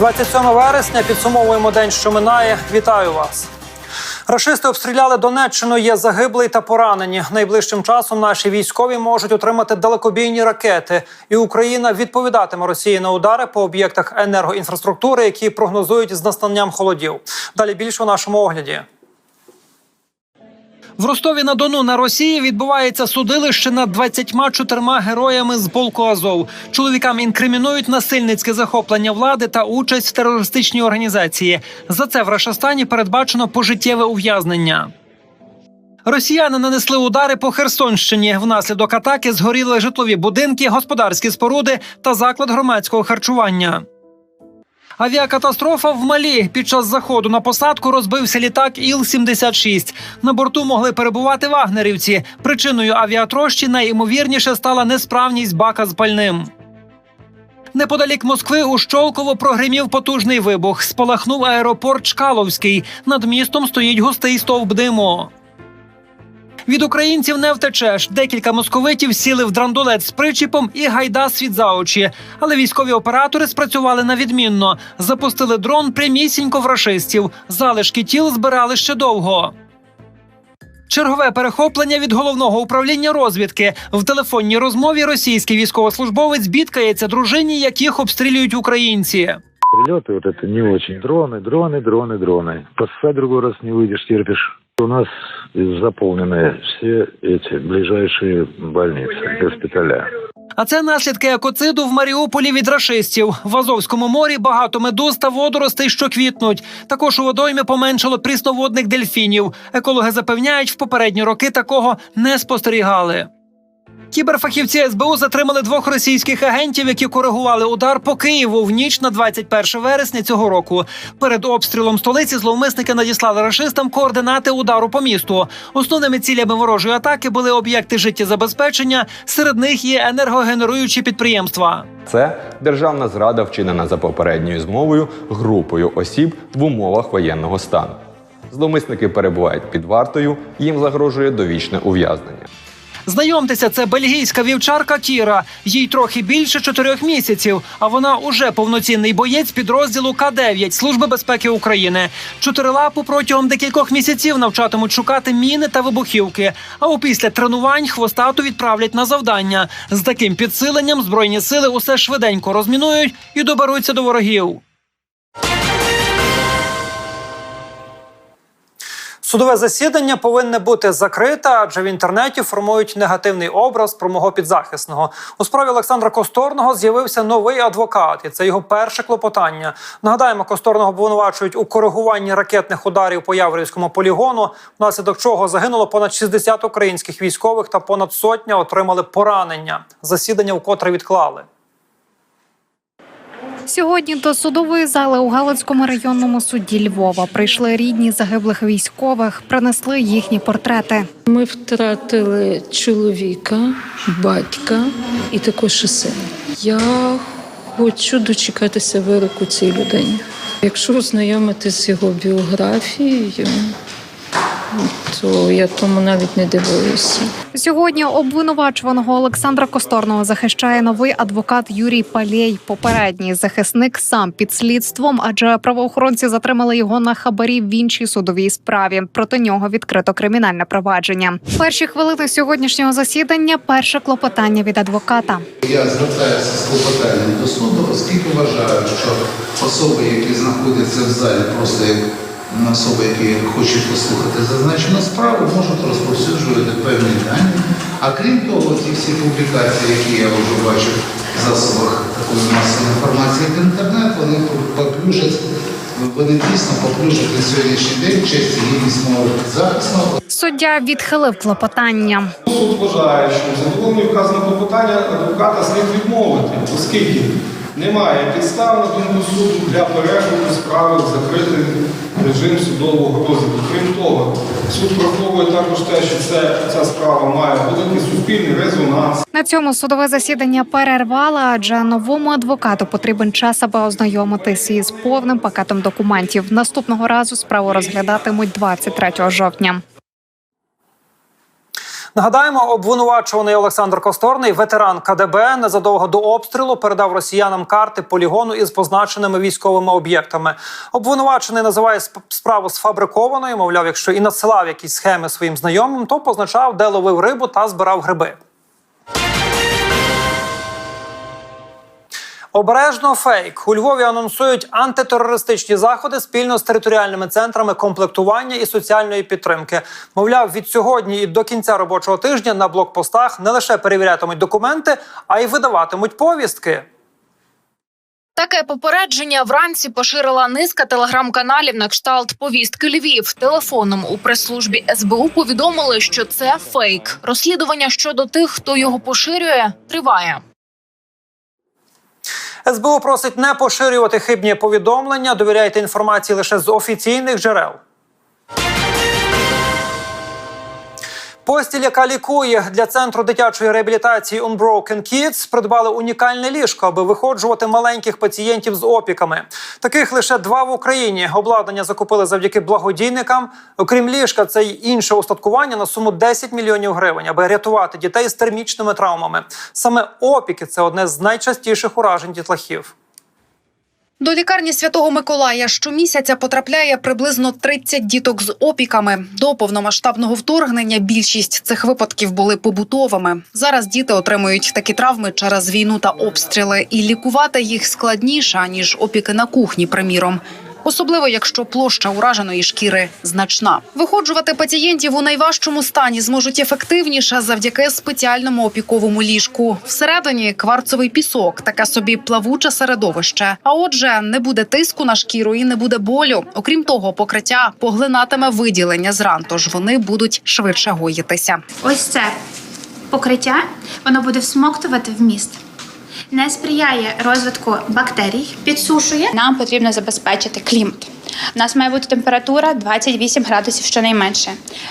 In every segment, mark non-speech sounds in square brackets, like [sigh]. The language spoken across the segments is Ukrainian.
27 вересня підсумовуємо день, що минає. Вітаю вас. Рашисти обстріляли Донеччину. Є загиблий та поранені. Найближчим часом наші військові можуть отримати далекобійні ракети, і Україна відповідатиме Росії на удари по об'єктах енергоінфраструктури, які прогнозують з настанням холодів. Далі більше у нашому огляді. В Ростові на Дону на Росії відбувається судилище над 24 героями з полку Азов. Чоловікам інкримінують насильницьке захоплення влади та участь в терористичній організації. За це в Рашастані передбачено пожиттєве ув'язнення. Росіяни нанесли удари по Херсонщині. Внаслідок атаки згоріли житлові будинки, господарські споруди та заклад громадського харчування. Авіакатастрофа в Малі під час заходу на посадку розбився літак Іл-76. На борту могли перебувати вагнерівці. Причиною авіатрощі найімовірніше стала несправність бака з пальним. Неподалік Москви у Щолково прогримів потужний вибух. Спалахнув аеропорт Чкаловський. Над містом стоїть густий стовп диму. Від українців не втечеш. Декілька московитів сіли в драндулет з причіпом і гайда світ за очі. Але військові оператори спрацювали на відмінно. Запустили дрон прямісінько в рашистів. Залишки тіл збирали ще довго. Чергове перехоплення від головного управління розвідки в телефонній розмові. Російський військовослужбовець бідкається дружині, яких обстрілюють українці. Прилеты вот это не очень. Дроны, дроны, дроны, дроны. Пососать другой раз не выйдешь, терпишь. У нас заполнены все эти ближайшие больницы, госпиталя. А це наслідки екоциду в Маріуполі від рашистів. В Азовському морі багато медуз та водоростей, що квітнуть. Також у водоймі поменшало прісноводних дельфінів. Екологи запевняють, в попередні роки такого не спостерігали. Кіберфахівці СБУ затримали двох російських агентів, які коригували удар по Києву в ніч на 21 вересня цього року. Перед обстрілом столиці зловмисники надіслали рашистам координати удару по місту. Основними цілями ворожої атаки були об'єкти життєзабезпечення. Серед них є енергогенеруючі підприємства. Це державна зрада, вчинена за попередньою змовою групою осіб в умовах воєнного стану. Зловмисники перебувають під вартою, їм загрожує довічне ув'язнення. Знайомтеся, це бельгійська вівчарка Кіра. Їй трохи більше чотирьох місяців. А вона уже повноцінний боєць підрозділу К-9 Служби безпеки України. Чотирилапу протягом декількох місяців навчатимуть шукати міни та вибухівки. А опісля тренувань хвостату відправлять на завдання. З таким підсиленням збройні сили усе швиденько розмінують і доберуться до ворогів. Судове засідання повинне бути закрите, адже в інтернеті формують негативний образ про мого підзахисного. У справі Олександра Косторного з'явився новий адвокат, і це його перше клопотання. Нагадаємо, Косторного обвинувачують у коригуванні ракетних ударів по Яворівському полігону, внаслідок чого загинуло понад 60 українських військових та понад сотня отримали поранення. Засідання вкотре відклали. Сьогодні до судової зали у Галицькому районному суді Львова прийшли рідні загиблих військових, принесли їхні портрети. Ми втратили чоловіка, батька і також сина. Я хочу дочекатися вироку цій людині. Якщо ознайомитись з його біографією, то я тому навіть не дивуюся. Сьогодні обвинувачуваного Олександра Косторного захищає новий адвокат Юрій Палєй. Попередній захисник сам під слідством, адже правоохоронці затримали його на хабарі в іншій судовій справі. Проти нього відкрито кримінальне провадження. Перші хвилини сьогоднішнього засідання. Перше клопотання від адвоката. Я звертаюся з клопотанням до суду, оскільки вважаю, що особи, які знаходяться в залі, просто як особи, які хочуть послухати зазначену справу, можуть розповсюджувати певні дані. А крім того, ті всі публікації, які я вже бачив в засобах такої масової інформації в інтернет, вони поплюжать, вони дійсно поплюжать на сьогоднішній день честь і гідність мого захисного. Суддя відхилив клопотання. Суд вважає, що в задоволенні вказаного клопотання адвоката слід відмовити, оскільки немає підстав на думку суду для перегляду справи в закритий режим судового розгляду. Крім того, суд враховує також те, що це, ця справа має великий суспільний резонанс. На цьому судове засідання перервала, адже новому адвокату потрібен час, аби ознайомитися із повним пакетом документів. Наступного разу справу розглядатимуть 23 жовтня. Нагадаємо, обвинувачуваний Олександр Косторний, ветеран КДБ, незадовго до обстрілу передав росіянам карти полігону із позначеними військовими об'єктами. Обвинувачений називає сп- справу сфабрикованою. Мовляв, якщо і надсилав якісь схеми своїм знайомим, то позначав, де ловив рибу та збирав гриби. Обережно фейк у Львові анонсують антитерористичні заходи спільно з територіальними центрами комплектування і соціальної підтримки. Мовляв, від сьогодні і до кінця робочого тижня на блокпостах не лише перевірятимуть документи, а й видаватимуть повістки. Таке попередження вранці поширила низка телеграм-каналів на кшталт повістки Львів. Телефоном у прес-службі СБУ повідомили, що це фейк. Розслідування щодо тих, хто його поширює, триває. СБУ просить не поширювати хибні повідомлення. Довіряйте інформації лише з офіційних джерел. Постіль, яка лікує для центру дитячої реабілітації Unbroken Kids, придбали унікальне ліжко, аби виходжувати маленьких пацієнтів з опіками. Таких лише два в Україні. Обладнання закупили завдяки благодійникам. Окрім ліжка, це й інше устаткування на суму 10 мільйонів гривень, аби рятувати дітей з термічними травмами. Саме опіки це одне з найчастіших уражень дітлахів. До лікарні Святого Миколая щомісяця потрапляє приблизно 30 діток з опіками. До повномасштабного вторгнення більшість цих випадків були побутовими. Зараз діти отримують такі травми через війну та обстріли, і лікувати їх складніше ніж опіки на кухні, приміром. Особливо якщо площа ураженої шкіри значна. Виходжувати пацієнтів у найважчому стані зможуть ефективніше завдяки спеціальному опіковому ліжку. Всередині кварцовий пісок, таке собі плавуче середовище. А отже, не буде тиску на шкіру і не буде болю. Окрім того, покриття поглинатиме виділення з ран, тож вони будуть швидше гоїтися. Ось це покриття, воно буде всмоктувати вміст. Не сприяє розвитку бактерій, підсушує. Нам потрібно забезпечити клімат. У нас має бути температура 28 градусів щонайменше.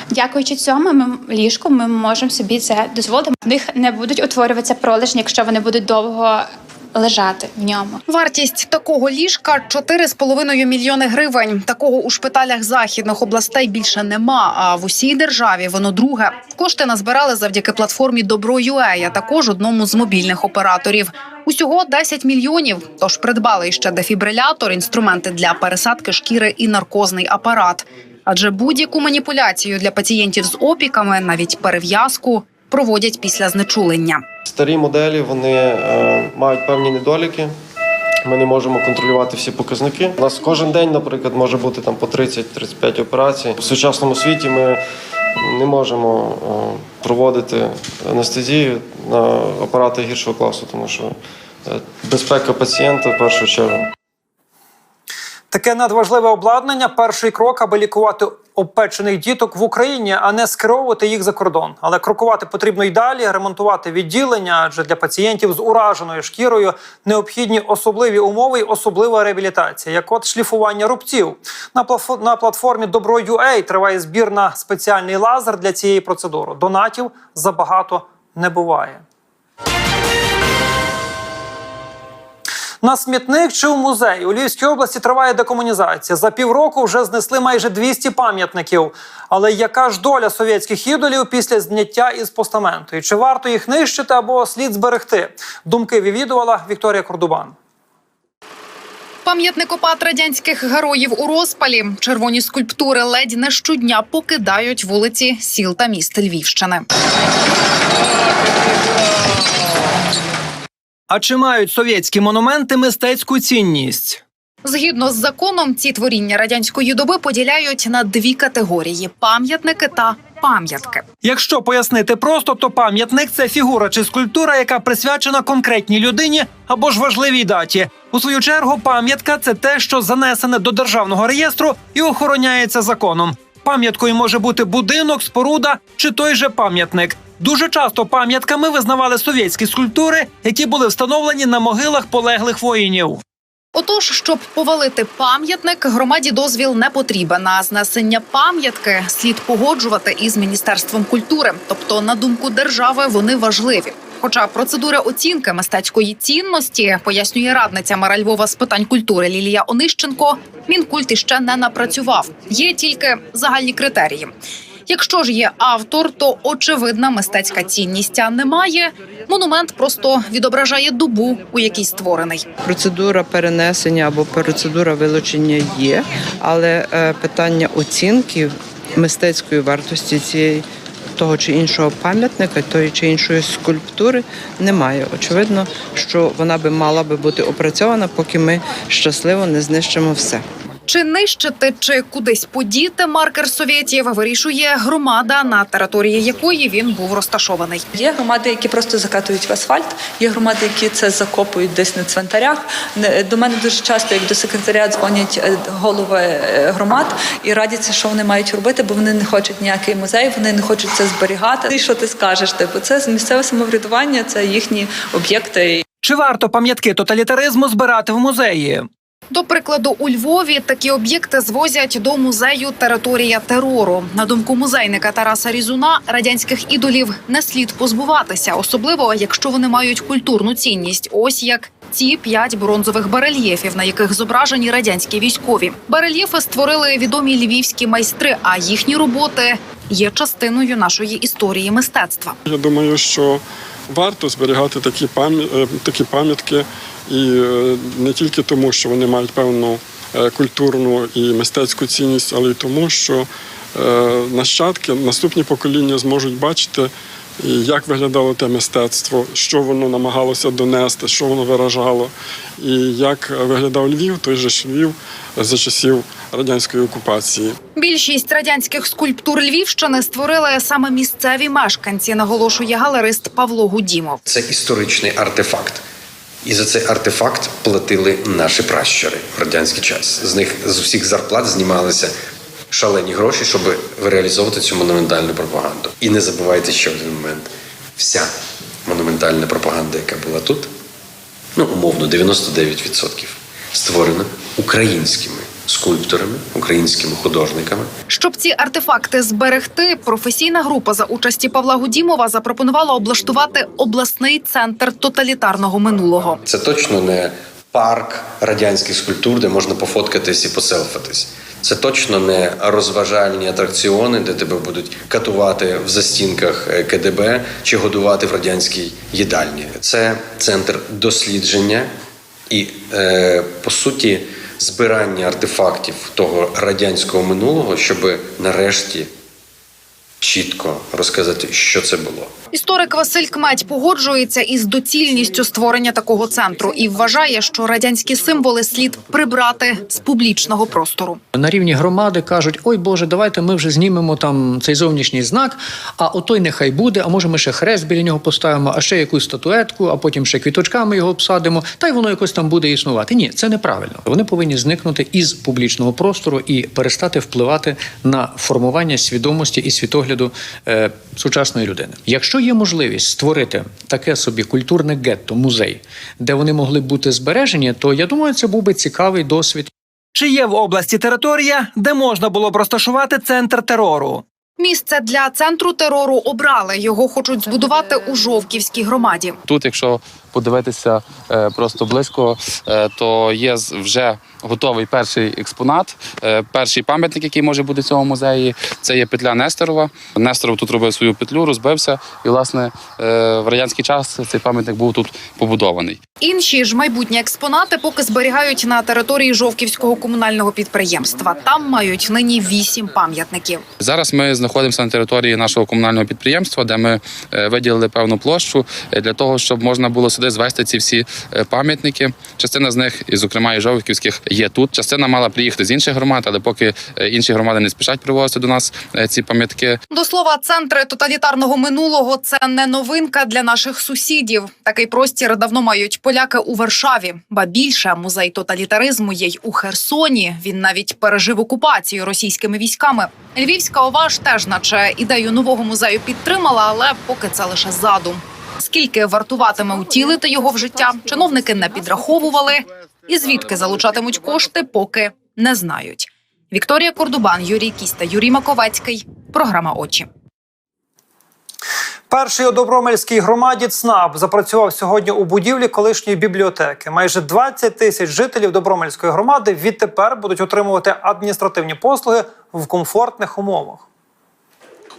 Дякуючи цьому, ми ліжку ми можемо собі це дозволити. В них не будуть утворюватися пролежні, якщо вони будуть довго лежати в ньому. Вартість такого ліжка 4,5 мільйони гривень. Такого у шпиталях західних областей більше нема. А в усій державі воно друге. Кошти назбирали завдяки платформі Добро.UA, а також одному з мобільних операторів. Усього 10 мільйонів. Тож придбали ще дефібрилятор, інструменти для пересадки шкіри і наркозний апарат. Адже будь-яку маніпуляцію для пацієнтів з опіками, навіть перев'язку, проводять після знечулення. Старі моделі вони е, мають певні недоліки. Ми не можемо контролювати всі показники. У нас кожен день, наприклад, може бути там по 30-35 операцій. У сучасному світі ми не можемо е, проводити анестезію на апарати гіршого класу, тому що е, безпека пацієнта в першу чергу. Таке надважливе обладнання перший крок, аби лікувати обпечених діток в Україні, а не скеровувати їх за кордон. Але крокувати потрібно й далі, ремонтувати відділення, адже для пацієнтів з ураженою шкірою необхідні особливі умови й особлива реабілітація, як от шліфування рубців. На платформі Добро.UA триває збір на спеціальний лазер для цієї процедури. Донатів забагато не буває. На смітник чи у музей у Львівській області триває декомунізація. За півроку вже знесли майже 200 пам'ятників. Але яка ж доля совєтських ідолів після зняття із постаменту? І чи варто їх нищити або слід зберегти? Думки відвідувала Вікторія Кордубан. Пам'ятникопад радянських героїв у розпалі. Червоні скульптури ледь не щодня покидають вулиці сіл та міст Львівщини. А чи мають совєтські монументи мистецьку цінність? Згідно з законом, ці творіння радянської доби поділяють на дві категорії: пам'ятники та пам'ятки. Якщо пояснити просто, то пам'ятник це фігура чи скульптура, яка присвячена конкретній людині або ж важливій даті. У свою чергу, пам'ятка це те, що занесене до державного реєстру і охороняється законом. Пам'яткою може бути будинок, споруда чи той же пам'ятник. Дуже часто пам'ятками визнавали совєтські скульптури, які були встановлені на могилах полеглих воїнів. Отож, щоб повалити пам'ятник, громаді дозвіл не потрібен. А знесення пам'ятки слід погоджувати із міністерством культури. Тобто, на думку держави, вони важливі. Хоча процедура оцінки мистецької цінності пояснює радниця мера Львова з питань культури Лілія Онищенко. Мінкульт іще не напрацював. Є тільки загальні критерії. Якщо ж є автор, то очевидна мистецька цінність. Немає. Монумент просто відображає добу, у якій створений. Процедура перенесення або процедура вилучення є, але е, питання оцінки мистецької вартості цієї того чи іншого пам'ятника, тої чи іншої скульптури немає. Очевидно, що вона би мала би бути опрацьована, поки ми щасливо не знищимо все. Чи нищити, чи кудись подіти маркер совєтів вирішує громада, на території якої він був розташований. Є громади, які просто закатують в асфальт. Є громади, які це закопують десь на цвинтарях. Не- До мене дуже часто, як до секретаря, дзвонять е, голови е, громад і радяться, що вони мають робити, бо вони не хочуть ніякий музей, вони не хочуть це зберігати. І що ти скажеш? Типу, це місцеве самоврядування, це їхні об'єкти. Чи варто пам'ятки тоталітаризму збирати в музеї? До прикладу, у Львові такі об'єкти звозять до музею Територія терору. На думку музейника Тараса Різуна, радянських ідолів не слід позбуватися, особливо якщо вони мають культурну цінність. Ось як ці п'ять бронзових барельєфів, на яких зображені радянські військові. Барельєфи створили відомі львівські майстри, а їхні роботи є частиною нашої історії мистецтва. Я думаю, що варто зберігати такі е, пам'ятки, і е, не тільки тому, що вони мають певну е, культурну і мистецьку цінність, але й тому, що е, нащадки, наступні покоління зможуть бачити. і Як виглядало те мистецтво, що воно намагалося донести, що воно виражало, і як виглядав Львів, той же ж Львів за часів радянської окупації. Більшість радянських скульптур Львівщини створили саме місцеві мешканці, наголошує галерист Павло Гудімов. Це історичний артефакт. І за цей артефакт платили наші пращури в радянський час. З них з усіх зарплат знімалися шалені гроші, щоб реалізовувати цю монументальну пропаганду. І не забувайте ще один момент: вся монументальна пропаганда, яка була тут, ну умовно 99%, створена українськими скульпторами, українськими художниками. Щоб ці артефакти зберегти, професійна група за участі Павла Гудімова запропонувала облаштувати обласний центр тоталітарного минулого. Це точно не парк радянських скульптур, де можна пофоткатись і поселфатись. Це точно не розважальні атракціони, де тебе будуть катувати в застінках е, КДБ чи годувати в радянській їдальні. Це центр дослідження і, е, по суті, збирання артефактів того радянського минулого, щоб нарешті чітко розказати, що це було. Історик Василь Кметь погоджується із доцільністю створення такого центру і вважає, що радянські символи слід прибрати з публічного простору. На рівні громади кажуть: ой Боже, давайте ми вже знімемо там цей зовнішній знак, а отой нехай буде. А може, ми ще хрест біля нього поставимо, а ще якусь статуетку, а потім ще квіточками його обсадимо. Та й воно якось там буде існувати. Ні, це неправильно. Вони повинні зникнути із публічного простору і перестати впливати на формування свідомості і світогляду е, сучасної людини. Якщо є можливість створити таке собі культурне гетто, музей, де вони могли бути збережені, то я думаю, це був би цікавий досвід. Чи є в області територія, де можна було б розташувати центр терору? Місце для центру терору обрали. Його хочуть збудувати у Жовківській громаді. Тут, якщо подивитися е, просто близько, е, то є вже готовий перший експонат, е, перший пам'ятник, який може бути в цьому музеї. Це є петля Несторова. Несторов тут робив свою петлю, розбився, і власне е, в радянський час цей пам'ятник був тут побудований. Інші ж майбутні експонати поки зберігають на території Жовківського комунального підприємства. Там мають нині вісім пам'ятників. Зараз ми знаходимося на території нашого комунального підприємства, де ми е, виділили певну площу для того, щоб можна було сюди звести ці всі пам'ятники. Частина з них, і зокрема і Жовківських, є тут. Частина мала приїхати з інших громад, але поки е, інші громади не спішать привозити до нас е, ці пам'ятки. До слова, центри тоталітарного минулого це не новинка для наших сусідів. Такий простір давно мають поляки у Варшаві. Ба більше музей тоталітаризму є й у Херсоні. Він навіть пережив окупацію російськими військами. Львівська ОВА ж теж, наче ідею нового музею підтримала, але поки це лише задум. Скільки вартуватиме утілити його в життя, чиновники не підраховували, і звідки залучатимуть кошти, поки не знають. Вікторія Кордубан, Юрій Кіста, Юрій Маковецький. Програма очі. Перший у Добромельській громаді ЦНАП запрацював сьогодні у будівлі колишньої бібліотеки. Майже 20 тисяч жителів Добромельської громади відтепер будуть отримувати адміністративні послуги в комфортних умовах.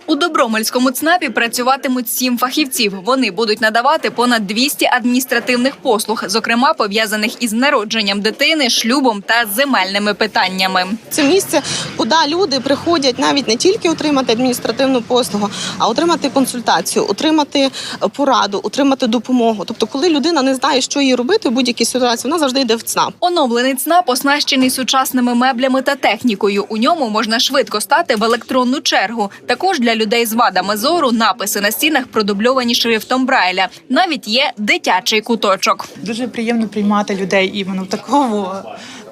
У Добромельському ЦНАПі працюватимуть сім фахівців. Вони будуть надавати понад 200 адміністративних послуг, зокрема пов'язаних із народженням дитини, шлюбом та земельними питаннями. Це місце, куди люди приходять навіть не тільки отримати адміністративну послугу, а отримати консультацію, отримати е, пораду, отримати допомогу. Тобто, коли людина не знає, що їй робити в будь-якій ситуації, вона завжди йде в ЦНАП. Оновлений ЦНАП оснащений сучасними меблями та технікою. У ньому можна швидко стати в електронну чергу. Також для людей з вадами зору написи на стінах продубльовані шрифтом Брайля. Навіть є дитячий куточок. Дуже приємно приймати людей іменно в такому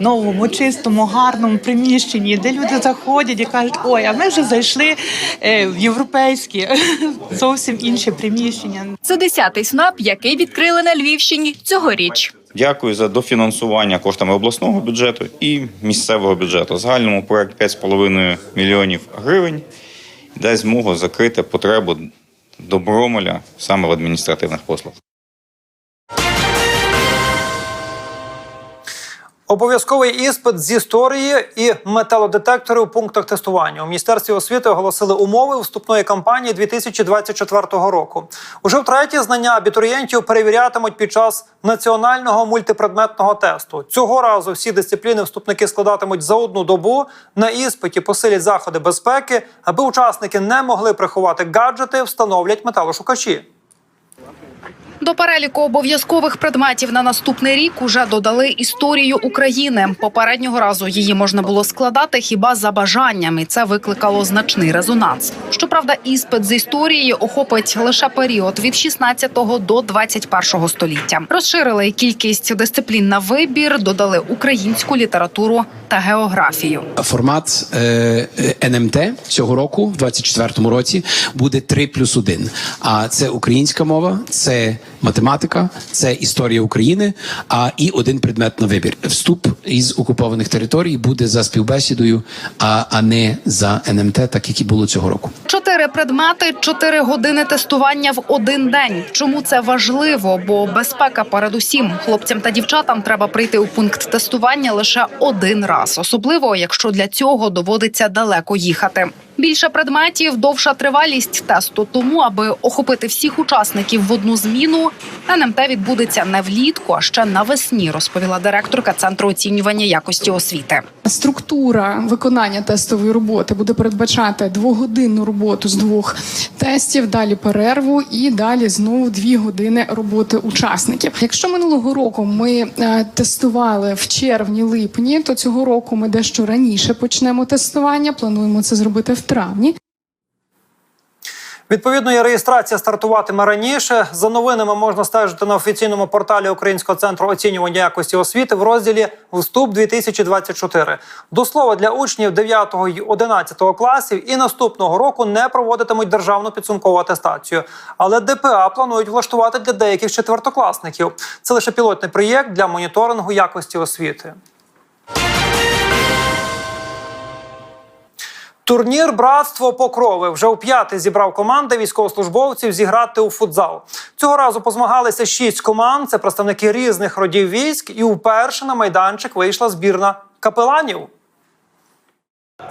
новому, чистому, гарному приміщенні, де люди заходять і кажуть, ой, а ми вже зайшли е, в європейські [laughs] зовсім інші приміщення. Це десятий СНАП, який відкрили на Львівщині цьогоріч. Дякую за дофінансування коштами обласного бюджету і місцевого бюджету. Загальному проект 5,5 мільйонів гривень дасть змогу закрити потребу Добромоля саме в адміністративних послугах. Обов'язковий іспит з історії і металодетектори у пунктах тестування. У міністерстві освіти оголосили умови вступної кампанії 2024 року. Уже втретє знання абітурієнтів перевірятимуть під час національного мультипредметного тесту. Цього разу всі дисципліни вступники складатимуть за одну добу. На іспиті посилять заходи безпеки, аби учасники не могли приховати гаджети, встановлять металошукачі. До переліку обов'язкових предметів на наступний рік уже додали історію України. Попереднього разу її можна було складати хіба за бажанням, і це викликало значний резонанс. Щоправда, іспит з історії охопить лише період від 16 до 21 століття. Розширили кількість дисциплін на вибір, додали українську літературу та географію. Формат е, е, НМТ цього року, в 24-му році, буде 3 плюс 1. А це українська мова, це математика, це історія України, а і один предмет на вибір. Вступ із окупованих територій буде за співбесідою, а, а не за НМТ, так як і було цього року. Чотири предмети, чотири години тестування в один день. Чому це важливо? Бо безпека передусім хлопцям та дівчатам треба прийти у пункт тестування лише один раз, особливо якщо для цього доводиться далеко їхати. Більше предметів, довша тривалість тесту. Тому, аби охопити всіх учасників в одну зміну, НМТ відбудеться не влітку, а ще навесні, розповіла директорка центру оцінювання якості освіти. Структура виконання тестової роботи буде передбачати двогодинну роботу з двох тестів, далі перерву і далі знову дві години роботи учасників. Якщо минулого року ми е, тестували в червні-липні, то цього року ми дещо раніше почнемо тестування. Плануємо це зробити в травні. Відповідно, і реєстрація стартуватиме раніше. За новинами можна стежити на офіційному порталі Українського центру оцінювання якості освіти в розділі Вступ 2024 До слова, для учнів 9 і 11 класів і наступного року не проводитимуть державну підсумкову атестацію. Але ДПА планують влаштувати для деяких четвертокласників. Це лише пілотний проєкт для моніторингу якості освіти. Турнір Братство Покрови вже у п'яти зібрав команди військовослужбовців зіграти у футзал. Цього разу позмагалися шість команд. Це представники різних родів військ, і вперше на майданчик вийшла збірна капеланів.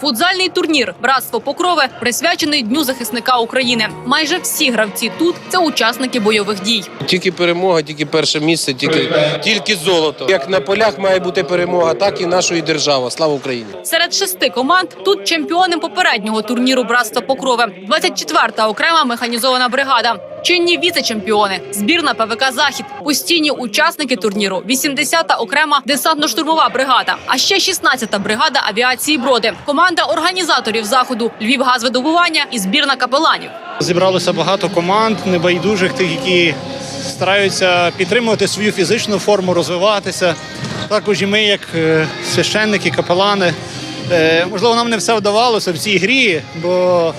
Футзальний турнір Братство Покрови присвячений Дню захисника України. Майже всі гравці тут це учасники бойових дій. Тільки перемога, тільки перше місце, тільки, тільки золото. Як на полях має бути перемога, так і нашої держави. Слава Україні! Серед шести команд тут чемпіони попереднього турніру Братства Покрови, 24-та окрема механізована бригада. Чинні віце-чемпіони, збірна ПВК Захід, постійні учасники турніру, 80-та окрема десантно-штурмова бригада, а ще 16-та бригада авіації броди, команда організаторів заходу Львівгазвидобування і збірна капеланів. Зібралося багато команд небайдужих, тих, які стараються підтримувати свою фізичну форму, розвиватися. Також і ми, як е, священники, капелани. Е, Можливо, нам не все вдавалося в цій грі, бо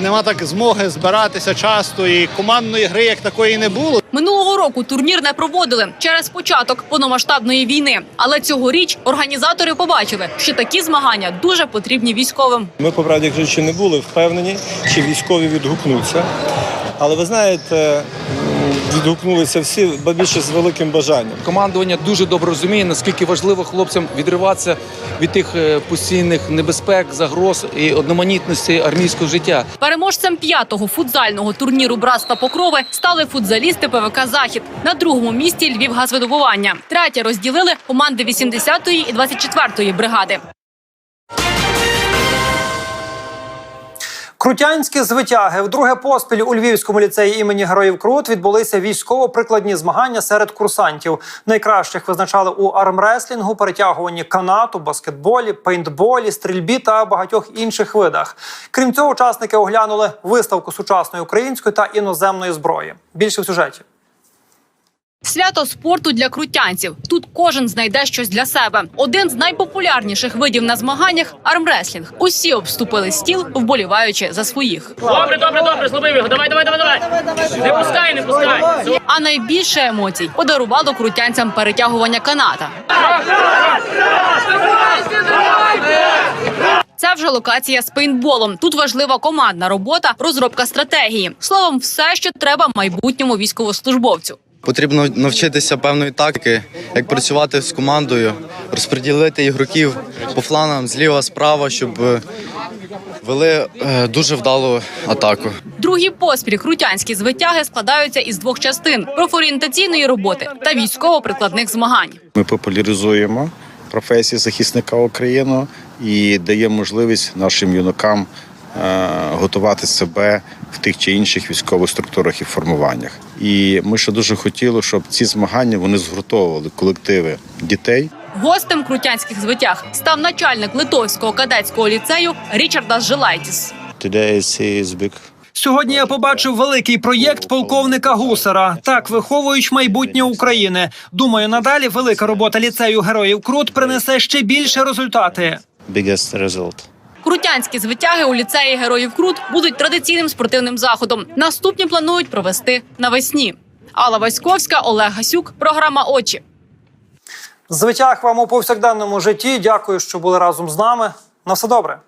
нема так змоги збиратися часто, і командної гри як такої не було. Минулого року турнір не проводили через початок повномасштабної війни. Але цьогоріч організатори побачили, що такі змагання дуже потрібні військовим. Ми, по правді кажучи, не були впевнені, чи військові відгукнуться. Але ви знаєте, відгукнулися всі, бо більше з великим бажанням. Командування дуже добре розуміє, наскільки важливо хлопцям відриватися від тих е, постійних небезпек, загроз і одноманітності армійського життя. Переможцем п'ятого футзального турніру братства Покрови стали футзалісти ПВК Захід. На другому місці Львів газвидобування. Третє розділили команди 80-ї і 24-ї бригади. Крутянські звитяги вдруге поспіль у Львівському ліцеї імені Героїв Крут відбулися військово-прикладні змагання серед курсантів. Найкращих визначали у армреслінгу, перетягуванні канату, баскетболі, пейнтболі, стрільбі та багатьох інших видах. Крім цього, учасники оглянули виставку сучасної української та іноземної зброї. Більше в сюжеті. Свято спорту для крутянців. Тут кожен знайде щось для себе. Один з найпопулярніших видів на змаганнях армреслінг. Усі обступили стіл, вболіваючи за своїх. Добре, добре, добре, зловив його. Давай, давай, давай, давай. Не пускай, не пускай. А найбільше емоцій подарувало крутянцям перетягування каната. Це вже локація з пейнтболом. Тут важлива командна робота, розробка стратегії. Словом, все, що треба майбутньому військовослужбовцю. Потрібно навчитися певної тактики, як працювати з командою, розподілити ігроків по флангам зліва, справа, щоб е, вели е, дуже вдалу атаку. Другі поспіль крутянські звитяги складаються із двох частин: профорієнтаційної роботи та військово-прикладних змагань. Ми популяризуємо професію захисника України і даємо можливість нашим юнакам готувати себе в тих чи інших військових структурах і формуваннях. І ми ще дуже хотіли, щоб ці змагання вони згуртовували колективи дітей. Гостем крутянських звитяг став начальник литовського кадетського ліцею Річарда Жилайтіс. Today is Сьогодні я побачив великий проєкт полковника Гусара. Так виховують майбутнє України. Думаю, надалі велика робота ліцею героїв Крут принесе ще більше результати. biggest result. Крутянські звитяги у ліцеї героїв Крут будуть традиційним спортивним заходом. Наступні планують провести навесні. Алла Васьковська, Олег Гасюк. Програма Очі. Звитяг вам у повсякденному житті. Дякую, що були разом з нами. На все добре.